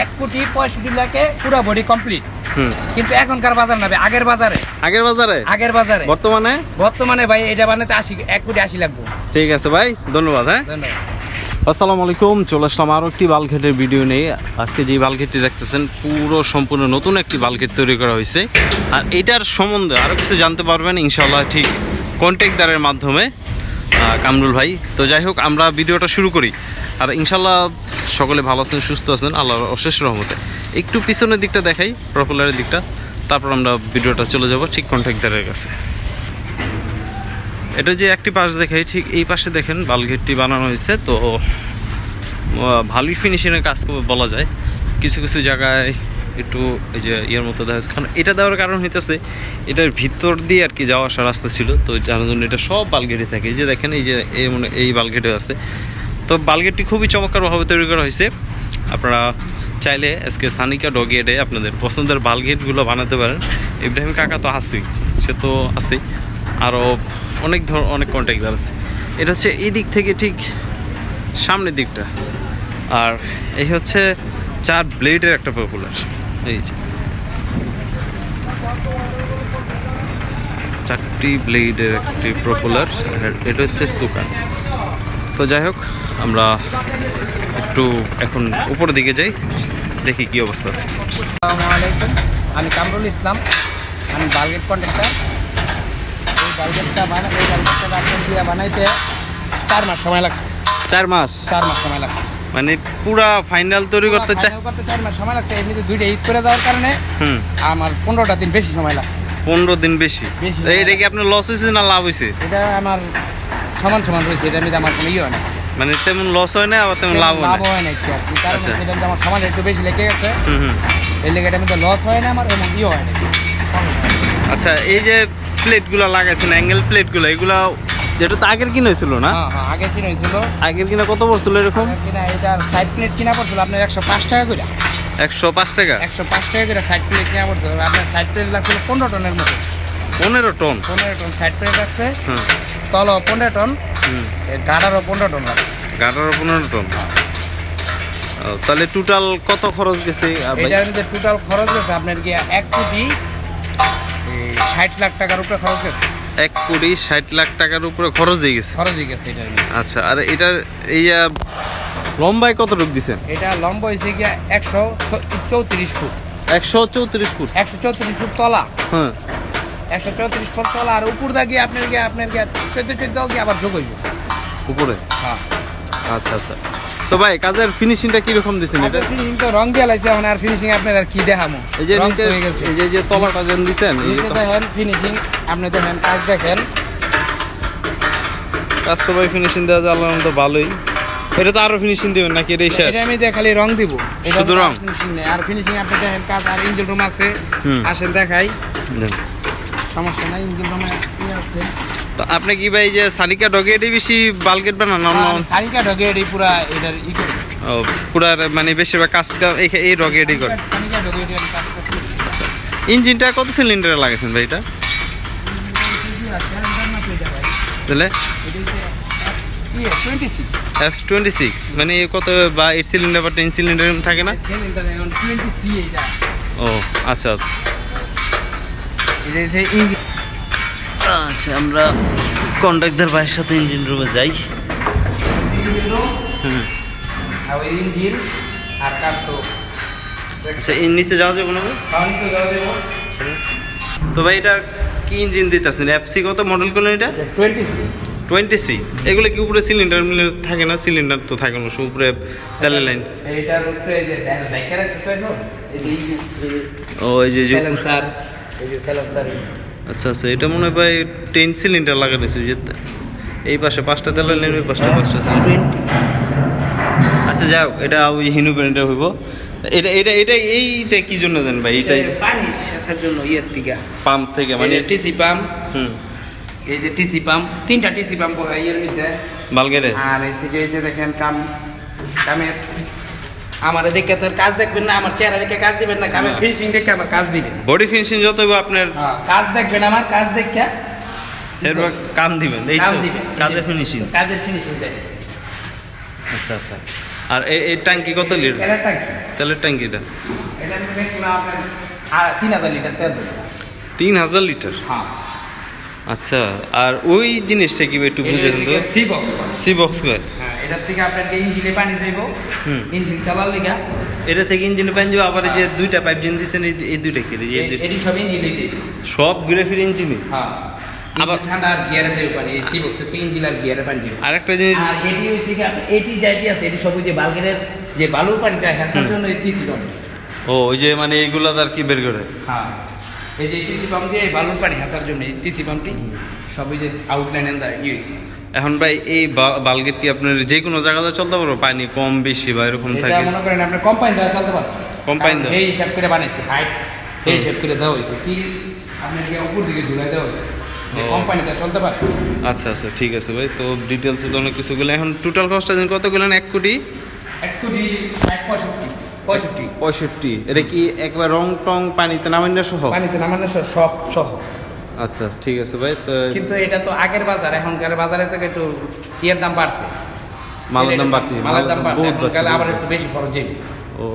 এক কোটি পঁয়ষট্টি লাখে পুরো বডি কমপ্লিট কিন্তু এখনকার বাজার না আগের বাজারে। আগের বাজারে? আগের বাজারে। বর্তমানে? বর্তমানে ভাই এটা বানাতে আশি এক কোটি আশি লাগবে ঠিক আছে ভাই ধন্যবাদ হ্যাঁ? ধন্যবাদ। আসসালামু আলাইকুম চলে আসলাম আরও একটি বালঘেটের ভিডিও নেই আজকে যে বালঘেটটি দেখতেছেন পুরো সম্পূর্ণ নতুন একটি বালঘেট তৈরি করা হয়েছে। আর এটার সম্বন্ধে আরও কিছু জানতে পারবেন ইনশাল্লাহ ঠিক কন্ট্যাক্টদারের মাধ্যমে। কামরুল ভাই তো যাই হোক আমরা ভিডিওটা শুরু করি। আর ইনশাল্লাহ সকলে ভালো আছেন, সুস্থ আছেন, আল্লাহর অশেষ রহমতে। একটু পিছনের দিকটা দেখাই প্রপোলারের দিকটা। তারপর আমরা ভিডিওটা চলে যাব ঠিক কন্ট্যাক্টদারের কাছে। এটা যে একটি পাশ দেখাই, ঠিক এই পাশে দেখেন বালগেটটি বানানো হয়েছে। তো ভালোই ফিনিশিংয়ের কাজ করবে বলা যায়। কিছু কিছু জায়গায় একটু এই যে ইয়ের মতো দেখা যাচ্ছে। কারণ এটা দেওয়ার কারণ হইতেছে, এটার ভিতর দিয়ে আর কি যাওয়া আসা রাস্তা ছিল। তো যার জন্য এটা সব বালগেটে থাকে। যে দেখেন, এই যে, এই মনে এই বালগেটে আছে। তো বালগেটটি খুবই চমৎকারভাবে তৈরি করা হয়েছে। আপনারা চাইলে আজকে স্থানিকা ডগেটে আপনাদের পছন্দের বালগেটগুলো বানাতে পারেন। ইব্রাহিম কাকা তো আছেই সে তো আছেই আরও অনেক ধর অনেক কন্ট্যাক্টার আছে। এটা হচ্ছে এই দিক থেকে ঠিক সামনের দিকটা। আর এই হচ্ছে চার ব্লেডের একটা পপুলার এই যে। চারটি ব্লেডের একটি পপুলার এটা হচ্ছে সুকান। তো যাই হোক আমরা একটু এখন উপরের দিকে যাই দেখি কি অবস্থা আছে। আলাইকুম। আমি কামরুল ইসলাম। আমি বালগেট কন্ট্রাক্টর এই বালগেটটা বানা এই বালগেটটা আপনার দিয়ে বানাইতে চার মাস সময় লাগছে। চার মাস? চার মাস সময় লাগছে। মানে পুরা ফাইনাল তৈরি করতে চাই করতে চার মাস সময় লাগছে। এমনিতে দুইটা ঈদ করে দেওয়ার কারণে হুম। আমার পনেরোটা দিন বেশি সময় লাগছে। পনেরো দিন বেশি। এটা কি আপনার লস হয়েছে না লাভ হয়েছে? এটা আমার সমান সমান রয়েছে এটা আমার কোনো ইয়ে হয় না। মানে তেমন লস হয় না আবার তেমন লাভ হয় লাভ হয় না একটু কি। কারণ আচ্ছা। হচ্ছে এটা আমার সমান একটু বেশি লেগে গেছে। হুম এই লেগে এটা মধ্যে লস হয় না আমার এবং ইয়ে হয় না আচ্ছা এই যে প্লেটগুলো লাগাইছেন অ্যাঙ্গেল প্লেটগুলো এগুলো যেটা তো আগের কিনা হয়েছিল না? হ্যাঁ হ্যাঁ আগে কিনে হয়েছিল। আগের কিনা কত পড়ছিল এরকম? কিনা এটার সাইড প্লেট কিনা পড়ছিল আপনার একশো পাঁচ টাকা করে। একশো পাঁচ টাকা? একশো পাঁচ টাকা করে সাইড প্লেট কিনা পড়ছিল। আপনার সাইড প্লেট লাগছিল পনেরো টনের মতো। পনেরো টন? পনেরো টন সাইড প্লেট লাগছে। তল পনেরো টন গাডারও পনেরো টন লাগছে। গাটারও পনেরো টন? তাহলে টোটাল কত খরচ গেছে? এটার মধ্যে টোটাল খরচ গেছে আপনার কি এক কোটি ষাট লাখ টাকার উপরে খরচ গেছে। এক কোটি ষাট লাখ টাকার উপরে খরচ দিয়ে গেছে? খরচ হয়ে গেছে এটার আচ্ছা আর এটার এই লম্বায় কতটুক দিছেন? এটা লম্বা হয়েছে গিয়া একশো চৌত্রিশ ফুট। একশো চৌত্রিশ ফুট? একশো চৌত্রিশ ফুট তলা। হ্যাঁ। একশো চৌত্রিশ ফুট তলা আর উপর দা গিয়ে আপনার গিয়ে আপনার গিয়ে চোদ্দ চোদ্দ গিয়ে আবার যোগ হইব। উপরে? হ্যাঁ। আচ্ছা আচ্ছা। তো ভাই কাজের ফিনিশিংটা কীরকম দিছেন এটা? ফিনিশিং তো রং দিয়ে লাগছে এখন আর ফিনিশিং আপনার আর কি দেখামো? এই যে নিচে এই যে যে তলাটা যেন দিছেন এই যে দেখেন ফিনিশিং আপনি দেখেন কাজ দেখেন। কাজ তো ভাই ফিনিশিং দেওয়া যায় আল্লাহর মতো ভালোই। এটা তো আরও ফিনিশিং দিবেন নাকি এটাই শেষ? এটা আমি দিয়ে খালি রং দিব। এটা শুধু রং? ফিনিশিং আর ফিনিশিং আপনি দেখেন কাজ আর ইঞ্জিন রুম আছে। আসেন দেখাই। সমস্যা নাই ইঞ্জিন রুমে আছে। তো আপনি কি ভাই যে সানিকা ডগে এটাই বেশি বালগেট বানান সারিকা ঢগে এটি পুরা এটার ই করি। ও, পুরা মানে বেশিরভাগ কাজটা এই এই ডগে এটাই করে সারিকা আমি কাজ করছি। ইঞ্জিনটা কত সিলিন্ডারে লাগাইছেন ভাই এটা? তাহলে? এফ টোয়েন্টি সিক্স মানে কত বা এইট সিলিন্ডার বা টেন সিলিন্ডার থাকে না? এটা। ও আচ্ছা। আচ্ছা আমরা কন্ট্রাক্টর ভাইয়ের সাথে ইঞ্জিন রুমে যাই। ইঞ্জিন আর কাজ তো আচ্ছা নিচে যাওয়া যাবে না তো ভাই এটা কি ইঞ্জিন দিতেছেন? এফসি কত মডেল কোন এটা? টোয়েন্টি সি টোয়েন্টি সি এগুলো কি উপরে সিলিন্ডার মিলে থাকে না? সিলিন্ডার তো থাকে না উপরে তেলের লাইন এইটার উপরে যে এই যে ও এই যে এই যে আচ্ছা আচ্ছা এটা মনে হয় ভাই টেন সিলিন্ডার লাগানো ছিল যে এই পাশে পাঁচটা তেলের লাইন ওই পাঁচটা পাঁচটা। আচ্ছা যাই হোক এটা ওই হিনু ব্র্যান্ডের হইব। এটা এটা এটা এইটা কি জন্য দেন ভাই? এইটাই পানি শেষের জন্য ইয়ের টিকা পাম্প থেকে মানে টিসি পাম্প হুম। এই যে টিসি পাম্প তিনটা টিসি পাম্প হয় ইয়ের মধ্যে। বালগেরে? আর এই যে দেখেন কাম কামের আমার দেখে তোর কাজ দেখবেন না আমার চেহারা দেখে কাজ দিবেন না কামের ফিনিশিং দেখে আমার কাজ দিবেন। বডি ফিনিশিং যত আপনার কাজ দেখবেন আমার কাজ দেখে। এরপর কাম দিবেন এই তো কাজের ফিনিশিং কাজের ফিনিশিং দেখে আচ্ছা আচ্ছা। আর এই- এই ট্যাঙ্কি কত লিটার? তেলের ট্যাঙ্কি। তেলের ট্যাঙ্কিটা? এটা ম্যাক্সিমাম আপনার তিন হাজার লিটার তেল তিন হাজার লিটার? হ্যাঁ। আচ্ছা আর ওই জিনিসটা কি একটু বুঝে সি বক্স সি বক্স হ্যাঁ এটার থেকে আপনার যে ইঞ্জিনে পানি যাইব। ইঞ্জিন চালার লিগা? এটা থেকে ইঞ্জিন পাইন যাব আবার যে দুইটা পাইপ জিন দিচ্ছেন এই দুইটা কি? এই দুইটা। এটি সব ইঞ্জিনে দিবে সব ঘুরে ফিরে ইঞ্জিনে? হ্যাঁ। আবার- ঠান্ডা আর গিয়ারে দেবে পানি এই সি বক্সের থেকে ইঞ্জিন আর গিয়ারে পানি যাবে আর একটা জিনিস আর এটি হচ্ছে কি এটি যেটি আছে এটি সবই যে বালগেটের যে বালুর পানিটা হ্যাসার জন্য টিসি পাম্প ও ওই যে মানে এইগুলা আর কি বের করে? হ্যাঁ। এই যে টিসি পাম্প দিয়ে বালুর পানি হ্যাসার জন্য এই টিসি পাম্পটি সবই যে আউটলাইন এন্ড ইয়ে হয়েছে এখন ভাই এই বালগেট কি আপনার যে কোনো জায়গাতে চলতে পারব? পানি কম বেশি বা এরকম থাকে? মনে করেন আপনার কম্পাইন দেওয়া চলতে পারে Combine দেওয়া? এই হিসাব করে বানাইছে হাইট এই হিসাব করে দেওয়া হয়েছে। কি আপনাকে উপর দিকে ঝুলাই দেওয়া হয়েছে চলতে পারে। আচ্ছা আচ্ছা ঠিক আছে ভাই। তো ডিটেলসে তো অনেক কিছু গেলে। এখন টোটাল কস্টটা দিন কত গেলেন? এক কোটি? এক কোটি এক পঁয়ষট্টি পঁয়ষট্টি। পঁয়ষট্টি। এটা কি একবার রং টং পানিতে নামেন না সহ? পানিতে নামানো সহ সব সহ। আচ্ছা ঠিক আছে ভাই তো কিন্তু এটা তো আগের বাজার এখনকার বাজারে থেকে একটু ইয়ের দাম বাড়ছে। মালের দাম বাড়ছে মালের দাম বাড়ছে এখনকার আবার একটু বেশি খরচ যাবে। ও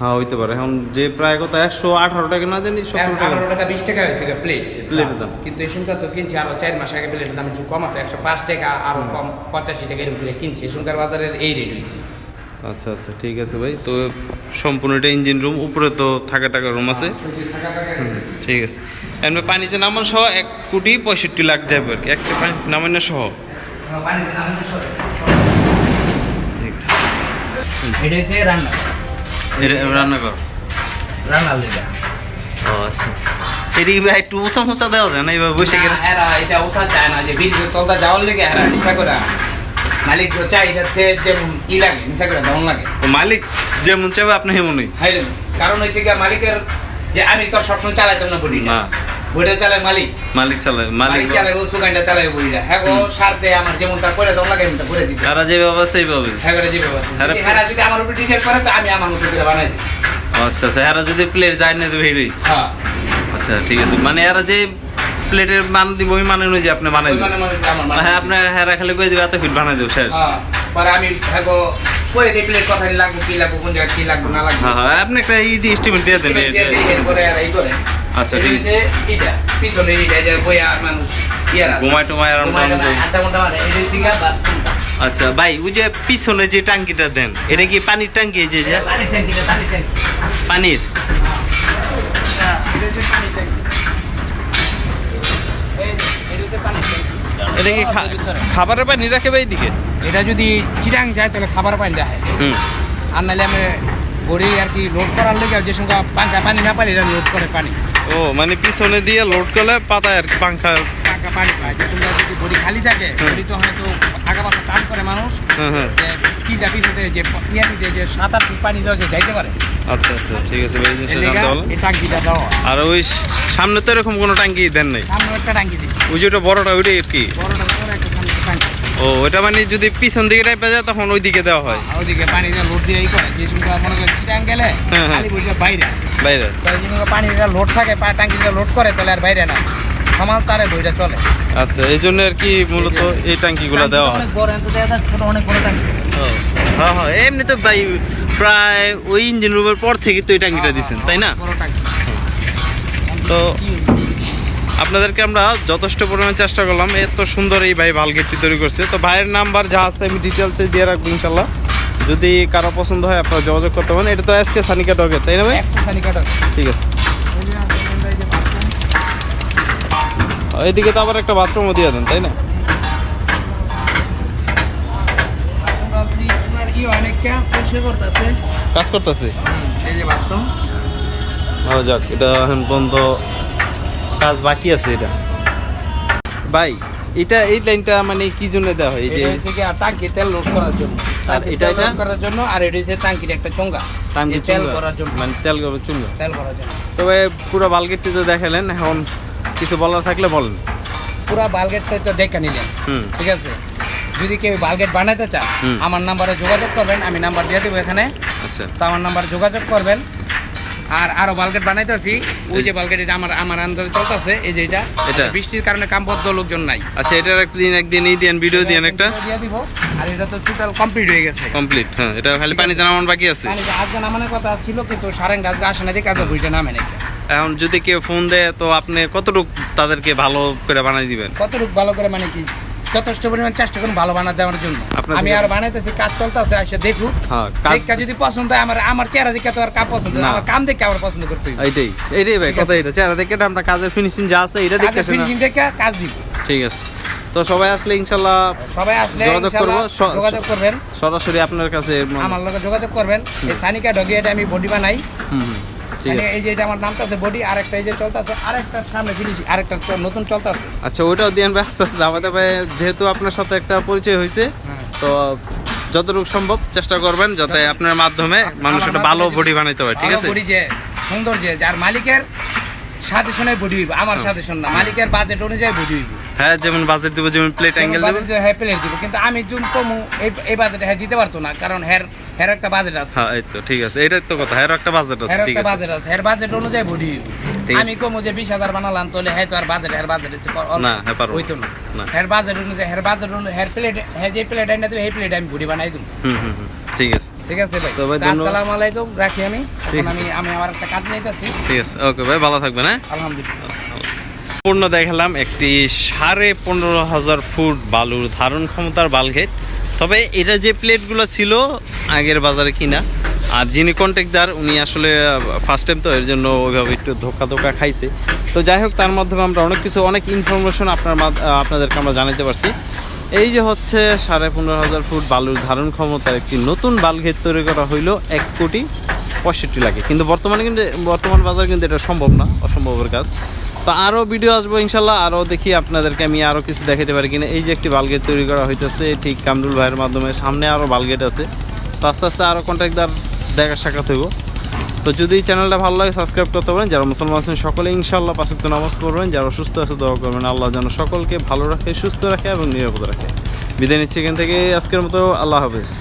হ্যাঁ হইতে পারে। এখন যে প্রায় কথা একশো আঠারো টাকা না জানি সত্তর টাকা। আঠারো টাকা বিশ টাকা হয়েছে প্লেট প্লেটের দাম। কিন্তু এই শুনকার তো কিনছে আরও চার মাস আগে প্লেটের দাম একটু কম আছে একশো পাঁচ টাকা আরও কম পঁচাশি টাকা এরকম করে কিনছে। শুনকার বাজারের এই রেট হয়েছে। আচ্ছা আচ্ছা ঠিক আছে ভাই তো সম্পূর্ণ এটা ইঞ্জিন রুম উপরে তো থাকা টাকা রুম আছে। ঠিক আছে। এমনি পানিতে নামান সহ এক কোটি পঁয়ষট্টি লাখ যাবে আর কি। একটা পানি নামান না সহ। পানিতে নামানো সরে। ঠিক আছে এটা হচ্ছে রান্না। এটা রান্না কর। রান্নার লেগা। ও আচ্ছা। এদিকে ভাই একটু উঁচা উঁচা দেওয়া যায় না? এইভাবে বসে গেলে? এটা ওসা চায় না। যে ব্রিজের তলটা যাওয়ার লেগে এরা নিশা করে। মালিক যেমন ই লাগে নিশা করে লাগে। মালিক যেমন চাইবে আপনি হেমনই। হাই কারণ হয়েছে কি মালিকের যে আমি তোর সবসময় চালাইতাম না বডিটা। না। বডিটা চালায় মালিক। মালিক চালায় মালিক চালায় ও সুগানটা চালায় বডিটা। হ্যাঁ গো সারতে আমার যেমনটা করে যেমন লাগে এমনটা করে দিতে। তারা যেভাবে সেইভাবে। হ্যাঁ করে যে ব্যবস্থা হ্যাঁ যদি আমার উপর ডিসাইড করে তো আমি আমার মতো করে বানাই দিই। আচ্ছা আচ্ছা এরা যদি প্লেট যায় না তো ভেড়ি হ্যাঁ। আচ্ছা ঠিক আছে। মানে এরা যে প্লেটের মান দিব ওই মানে অনুযায়ী আপনি বানাই দিবেন। হ্যাঁ আপনার হ্যাঁ খালি কই দিবে এত ফিট বানাই দেবো শেষ। হ্যাঁ। পরে আমি হ্যাঁ গো করে দিই প্লেট কথা লাগবে কি লাগবে কোন জায়গায় কি লাগবে না লাগবে। হ্যাঁ হ্যাঁ আপনি একটা ইজি এস্টিমেট দিয়ে দেন এরপরে আর এই করে। আচ্ছা, ঠিক। এটা। পিছনে এটা যে বইয়া মানুষ আছে। ঘুমায় টুমায় আরাম। আড্ডা এটা হচ্ছে গিয়া আচ্ছা ভাই ওই যে পিছনে যে টাঙ্কিটা দেন এটা কি পানির এই যে যে? পানির ট্যাঙ্কিটা, পানির এটা কি খাবারের পানি রাখে ভাই দিকে এটা যদি চিরাং যায় তাহলে খাবার পানি হুম। আর নাহলে আমি গড়ি আর কি লোড করার লেগে যে সঙ্গে পানি না পানি এটা লোড করে পানি। ও মানে পিছনে দিয়ে লোড করলে পাতায় আর কি পাংখা পাঙ্কা পানি পায়। যে যদি গড়ি খালি থাকে হুম। গড়ি তো হয়তো আগা পাশে টান করে মানুষ। হ্যাঁ হ্যাঁ। যে কি যা যে ইয়ানিতে যে সাত আট ফুট পানি দেওয়া যে যাইতে পারে। আচ্ছা আচ্ছা ঠিক আছে এই জিনিসটা জানতে পারলাম। এই টাঙ্কিটা দেওয়া। আর ওই সামনে তো এরকম কোনো টাঙ্কি দেন নাই? সামনে একটা টাঙ্কি দিচ্ছি ওই যে ওটা বড়টা ওইটাই আর কি? বড়টা বড় একটা সামনে টাঙ্কি ও ওটা মানে যদি পিছন দিকে টাইপে যায় তখন ওই দিকে দেওয়া হয়। ওদিকে পানি দিয়ে লোড দিয়ে করে। যে মনে করেন চিরাং গেলে হ্যাঁ, হ্যাঁ। খালি বসে বাইরে। বাইরে। যে পানি লোড থাকে টাঙ্কিটা লোড করে তাহলে আর বাইরে না। সমান তারে বইটা চলে। আচ্ছা এই জন্য আর কি মূলত এই টাঙ্কিগুলো দেওয়া হয়। অনেক বড় এত দেখা ছোট অনেক বড় টাঙ্কি। ও, হ্যাঁ হ্যাঁ এমনি তো ভাই প্রায় ওই ইঞ্জিন রুমের পর থেকে তো এই টাঙ্কিটা দিচ্ছেন তাই না? তো আপনাদেরকে আমরা যথেষ্ট পরিমাণে চেষ্টা করলাম এত সুন্দর এই ভাই ভালগেটটি তৈরি করছে। তো ভাইয়ের নাম্বার যা আছে আমি ডিটেলসে দিয়ে রাখব ইনশাল্লাহ যদি কারও পছন্দ হয় আপনারা যোগাযোগ করতে পারেন এটা তো আজকে সানিকা ডগের তাই না ভাই? ঠিক আছে। এদিকে তো আবার একটা বাথরুমও দিয়ে দেন তাই না? কাজ করতেছে? ও যাক এটা এখন পর্যন্ত কাজ বাকি আছে এটা। ভাই এটা এই লাইনটা মানে কি জন্য দেওয়া হয়? এই যে টাঙ্কি তেল লোড করার জন্য। আর এটা- এটা? করার জন্য আর এটা হচ্ছে টাঙ্কির একটা চোঙ্গা। টাঙ্কি তেল করার জন্য। মানে তেল করার চুল্ল তেল করার জন্য। তবে পুরো বালগেটটি তো দেখালেন এখন কিছু বলার থাকলে বলেন। পুরা বালগেটটা তো দেখে নিলেন। ঠিক আছে? যদি কেউ বালগেট বানাতে চান আমার নাম্বারে যোগাযোগ করবেন আমি নাম্বার দিয়ে দেবো এখানে। আচ্ছা। তো আমার নাম্বারে যোগাযোগ করবেন। আর আরও বালগেট বানাইতেছি। ওই যে বালগেট এটা আমার আমার আন্দোলন চলতেছে এই যে এটা। এটা? বৃষ্টির কারণে কামবদ্ধ লোকজন নাই। আচ্ছা এটার একদিন একদিন এই দেন ভিডিও দিন একটা। দিয়ে দিব। আর এটা তো টোটাল কমপ্লিট হয়ে গেছে। কমপ্লিট হ্যাঁ এটা খালি পানিতে নামান বাকি আছে। মানে যে আজকে নামানোর কথা ছিল কিন্তু সারেং আজকে আসে না দেখে আজকে ভুইটা নামে নাকি। এখন যদি কেউ ফোন দেয় তো আপনি কতটুকু তাদেরকে ভালো করে বানাই দিবেন? কতটুকু ভালো করে মানে কি যথেষ্ট পরিমাণ চেষ্টা করুন ভালো বানা দেওয়ার জন্য। আমি আর বানাইতেছি কাজ চলতেছে আসে দেখুক। হ্যাঁ দেখা যদি পছন্দ হয় আমার আমার চেহারা দেখে তো আর কাজ পছন্দ। আমার কাম দেখে আমার পছন্দ করতে এইটাই এইটাই ভাই কথা এটা চেহারা দেখে আপনার কাজের ফিনিশিং যা আছে এটা না। ফিনিশিং দেখে কাজ দিব। ঠিক আছে। তো সবাই আসলে ইনশাল্লাহ সবাই আসলে যোগাযোগ করব, যোগাযোগ করবেন। সরাসরি আপনার কাছে আমার লগে যোগাযোগ করবেন। এই সানিকা ডগি এটা আমি বডি বানাই। হুম। এই যে এটা আমার নামটা আছে বডি আরেকটা এই যে চলতেছে আরেকটা সামনে ফিনিশিং আরেকটা চ- নতুন চলতেছে। আচ্ছা ওইটাও দিয়ে আনবে আস্তে আস্তে। আমাদের ভাই যেহেতু আপনার সাথে একটা পরিচয় হয়েছে হ্যাঁ। তো যতটুকু সম্ভব চেষ্টা করবেন যাতে আপনার মাধ্যমে মানুষ একটা ভালো বডি বানাইতে পারে ঠিক আছে? বডি যে সুন্দর যে যার মালিকের সাজেশনে বডি হইব আমার সাজেশন না মালিকের বাজেট অনুযায়ী বডি হইব। হ্যাঁ যেমন বাজেট দিব যেমন প্লেট অ্যাঙ্গেল দেবো। বাজেট হ্যাঁ প্লেট দিব কিন্তু আমি জুম কমু এই বাজেটে হ্যাঁ দিতে পারতো না কারণ হের একটা বাজেট আছে। হ্যাঁ এই তো ঠিক আছে। এটাই তো কথা এর একটা বাজেট আছে ঠিক আছে। বাজেট আছে। হের বাজেট অনুযায়ী বডি আছে। আমি কমু যে বিশ হাজার বানালাম তাহলে হ্যাঁ তো আর বাজেট বাজেট না, হ্যাঁ পারব। হইতো না। বাজেট অনুযায়ী বাজেট অনুযায়ী প্লেট হ্যাঁ যে প্লেট আইনা দেবে সেই প্লেট আমি বডি বানাই দিব হুম হুম ঠিক আছে। ঠিক আছে ভাই। আসসালামু আলাইকুম রাখি আমি। আমি আমি আমার একটা কাজ নিতেছি। ঠিক আছে ওকে ভাই ভালো থাকবেন হ্যাঁ? আলহামদুলিল্লাহ। পূর্ণ দেখালাম একটি সাড়ে পনেরো হাজার ফুট বালুর ধারণ ক্ষমতার বালঘেট। তবে এটা যে প্লেটগুলো ছিল আগের বাজারে কিনা, আর যিনি কন্ট্রাক্টদার উনি আসলে ফার্স্ট টাইম তো, এর জন্য ওইভাবে একটু ধোকা ধোকা খাইছে। তো যাই হোক, তার মাধ্যমে আমরা অনেক কিছু, অনেক ইনফরমেশন আপনার আপনাদেরকে আমরা জানাতে পারছি। এই যে হচ্ছে সাড়ে পনেরো হাজার ফুট বালুর ধারণ ক্ষমতার একটি নতুন বালঘেট তৈরি করা হইল এক কোটি পঁয়ষট্টি লাগে কিন্তু বর্তমানে কিন্তু, বর্তমান বাজারে কিন্তু এটা সম্ভব না, অসম্ভবের কাজ। তো আরও ভিডিও আসব ইনশাল্লাহ আরও দেখি আপনাদেরকে আমি আরও কিছু দেখাতে পারি কিনা। এই যে একটি বালগেট তৈরি করা হইতেছে, ঠিক কামরুল ভাইয়ের মাধ্যমে সামনে আরও বালগেট আছে। তো আস্তে আস্তে আরও কন্ট্রাক্টদার দেখা সাক্ষাৎ হইব। তো যদি চ্যানেলটা ভালো লাগে সাবস্ক্রাইব করতে পারেন। যারা মুসলমান আছেন, সকলে ইনশাল্লাহ পাঁচক্ত নামাজ পড়বেন। যারা সুস্থ আছে, দোয়া করবেন। আল্লাহ যেন সকলকে ভালো রাখে, সুস্থ রাখে এবং নিরাপদ রাখে। বিদায় নিচ্ছি এখান থেকে। আজকের মতো আল্লাহ হাফেজ।